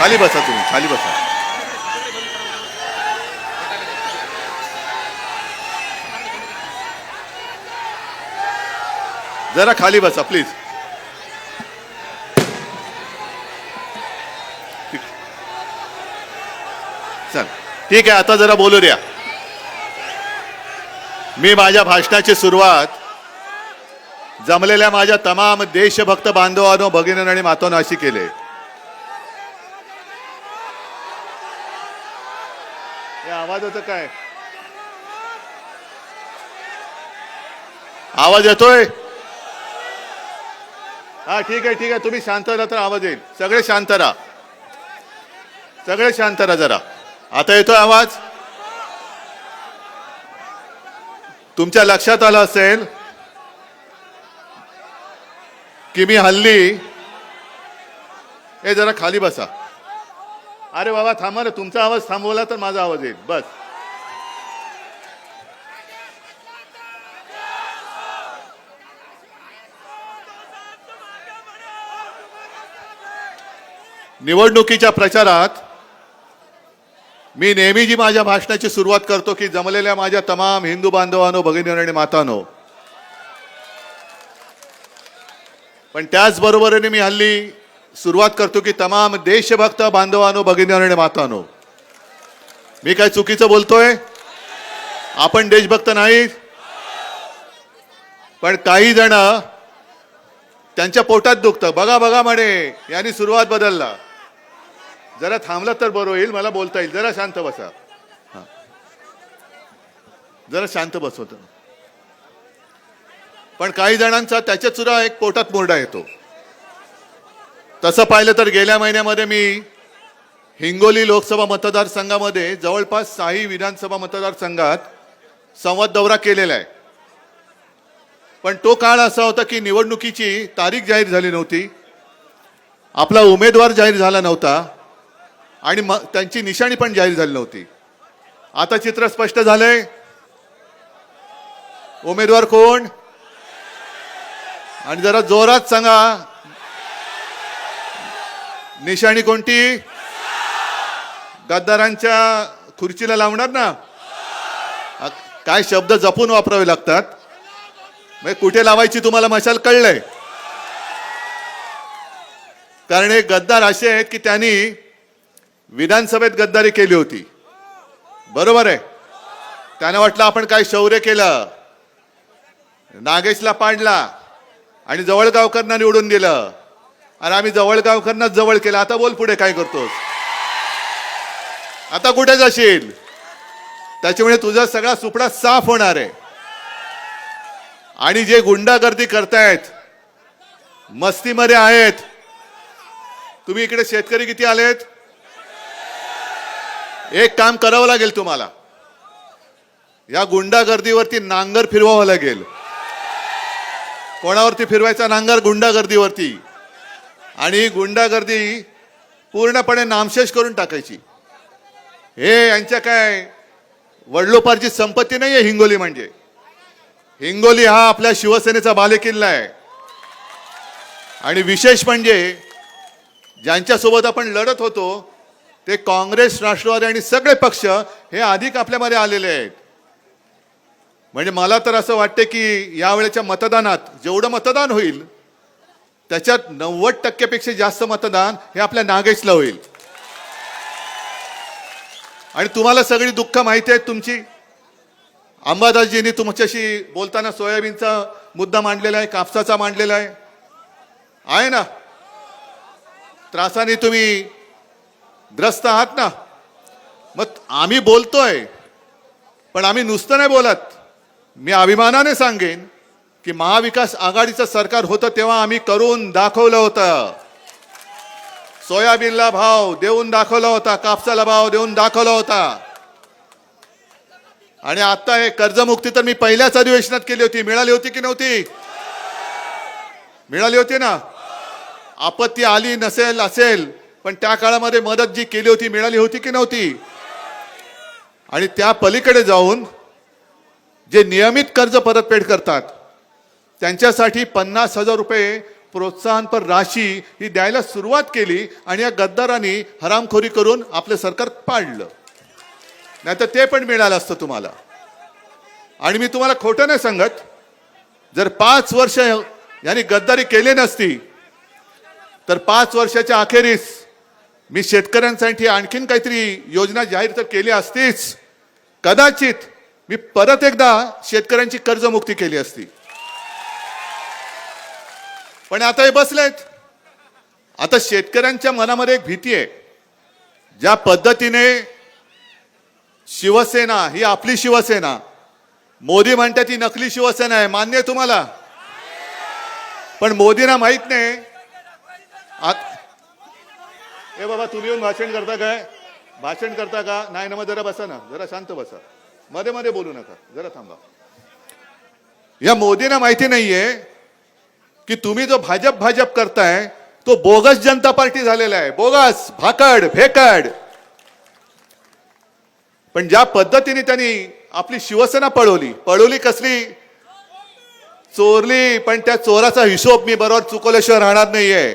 खाली बसा तुम्ही खाली बसा. जरा खाली बसा प्लीज चल. ठीक आहे आता जरा बोलू द्या. मी माझ्या भाषणाची सुरुवात जमलेल्या माझ्या तमाम देशभक्त बांधवांनो भगिनी आणि मातांनो अशी केले. हे आवाज काय? आवाज येतोय? हा ठीक आहे ठीक आहे. तुम्ही शांत राहा तर आवाज येईल. सगळे शांत राहा. सगळे शांत राहा जरा. आता येतोय आवाज? तुमच्या लक्षात आलं असेल की मी हल्ली हे जरा खाली बसा. अरे बाबा थांबा ना तुमचा आवाज थांबवला तर माझा आवाज येईल. बस. निवडणुकीच्या प्रचारात मी नेहमी जी माझ्या भाषणाची सुरुवात करतो की जमलेल्या माझ्या तमाम हिंदू बांधवांनो भगिनी आणि मातानो पण त्याचबरोबरीने मी हल्ली सुरुवात करतो की तमाम देशभक्त बांधवानो भगिनी आणि मातानो. मी काय चुकीचं बोलतोय? आपण देशभक्त नाही. पण काही जण त्यांच्या पोटात दुखतं. बघा बघा म्हणे यांनी सुरुवात बदलला. जरा थांबला तर बरं होईल मला बोलता येईल. जरा शांत बसा. जरा शांत बसवत. पण काही जणांचा त्याच्यात सुद्धा एक पोटात मुरडा येतो. तसं पाहिलं तर गेल्या महिन्यामध्ये मी हिंगोली लोकसभा मतदारसंघामध्ये जवळपास साही विधानसभा मतदारसंघात संवाद दौरा केलेला आहे. पण तो काळ असा होता की निवडणुकीची तारीख जाहीर झाली नव्हती. आपला उमेदवार जाहीर झाला नव्हता आणि मग त्यांची निशाणी पण जाहीर झाली नव्हती. आता चित्र स्पष्ट झालंय. उमेदवार कोण? आणि जरा जोरात सांगा. निशाणी कोणती? गद्दारांच्या खुर्चीला लावणार ना? काय शब्द जपून वापरावे लागतात? म्हणजे कुठे लावायची तुम्हाला मशाल कळलंय? कारण हे गद्दार असे आहेत की त्यांनी विधानसभेत गद्दारी केली होती. बरोबर आहे? त्यांना वाटलं आपण काय शौर्य केलं. नागेशला पाडला आणि जवळगावकरांना निवडून दिलं. आणि आम्ही जवळगावकरांना जवळ केलं. आता बोल पुढे काय करतोस? आता कुठे जाशील? त्याच्यामुळे तुझा सगळा सुपडा साफ होणार आहे. आणि जे गुंडागर्दी करतायत मस्तीमध्ये आहेत तुम्ही इकडे शेतकरी किती आलेत? एक काम करावं लागेल तुम्हाला. या गुंडागर्दीवरती नांगर फिरवावं लागेल. कोणावरती फिरवायचा नांगर? गुंडागर्दीवरती. आणि ही गुंडागर्दी पूर्णपणे नामशेष करून टाकायची. हे यांच्या काय वडलोपारची संपत्ती नाही आहे हिंगोली म्हणजे. हिंगोली हा आपल्या शिवसेनेचा बालेकिल्ला आहे. आणि विशेष म्हणजे ज्यांच्यासोबत आपण लढत होतो ते काँग्रेस राष्ट्रवादी आणि सगळे पक्ष हे अधिक आपल्यामध्ये आलेले आहेत. म्हणजे मला तर असं वाटते की यावेळेच्या मतदानात जेवढं मतदान होईल त्याच्यात नव्वद टक्क्यापेक्षा जास्त मतदान हे आपल्या नागेशला होईल. आणि तुम्हाला सगळी दुःख माहिती आहेत तुमची अंबादासजींनी तुमच्याशी बोलताना सोयाबीनचा मुद्दा मांडलेला आहे कापसाचा मांडलेला आहे. आहे ना? त्रासाने तुम्ही ग्रस्त आहात ना? मग आम्ही बोलतोय पण आम्ही नुसतं नाही बोलत. मी अभिमानाने सांगेन की महाविकास आघाडीचं सरकार होतं तेव्हा आम्ही करून दाखवलं होतं. सोयाबीनला भाव देऊन दाखवला होता कापसाला भाव देऊन दाखवला होता. आणि आता हे कर्जमुक्ती तर मी पहिल्याच अधिवेशनात केली होती. मिळाली होती की नव्हती? मिळाली होती ना? आपत्ती आली नसेल असेल पण त्या काळामध्ये मदत जी केली होती मिळाली होती की नव्हती? आणि त्या पलीकडे जाऊन जे नियमित कर्ज परतफेड करतात त्यांच्यासाठी पन्नास हजार रुपये प्रोत्साहनपर राशी ही द्यायला सुरुवात केली आणि या गद्दारांनी हरामखोरी करून आपलं सरकार पाडलं. नाहीतर ते पण मिळालं असतं तुम्हाला. आणि मी तुम्हाला खोटं नाही सांगत. जर पाच वर्ष यांनी गद्दारी केली नसती तर पाच वर्षाच्या अखेरीस मी शेतकऱ्यांसाठी आणखीन काहीतरी योजना जाहीर तर केली असतीच. कदाचित मी परत एकदा शेतकऱ्यांची कर्जमुक्ती केली असती. पण आता हे बसलेत. आता शेतकऱ्यांच्या मनामध्ये एक भीती आहे. ज्या पद्धतीने शिवसेना ही आपली शिवसेना मोदी म्हणतात ती नकली शिवसेना आहे. मान्य आहे तुम्हाला? पण मोदींना माहीत नाही. आत- बाबा तुम्ही येऊन भाषण करता काय? भाषण करता का? नाही ना मग जरा बसा ना. जरा शांत बसा. मध्ये मध्ये बोलू नका. जरा थांबा. या मोदींना माहिती नाहीये की तुम्ही जो भाजप भाजप करताय तो बोगस जनता पार्टी झालेला आहे. बोगस भाकड भेकड. पण ज्या पद्धतीने त्यांनी आपली शिवसेना पळवली पळवली कसली? चोरली पण त्या चोराचा हिशोब मी बरोबर चुकवल्याशिवाय राहणार नाहीये.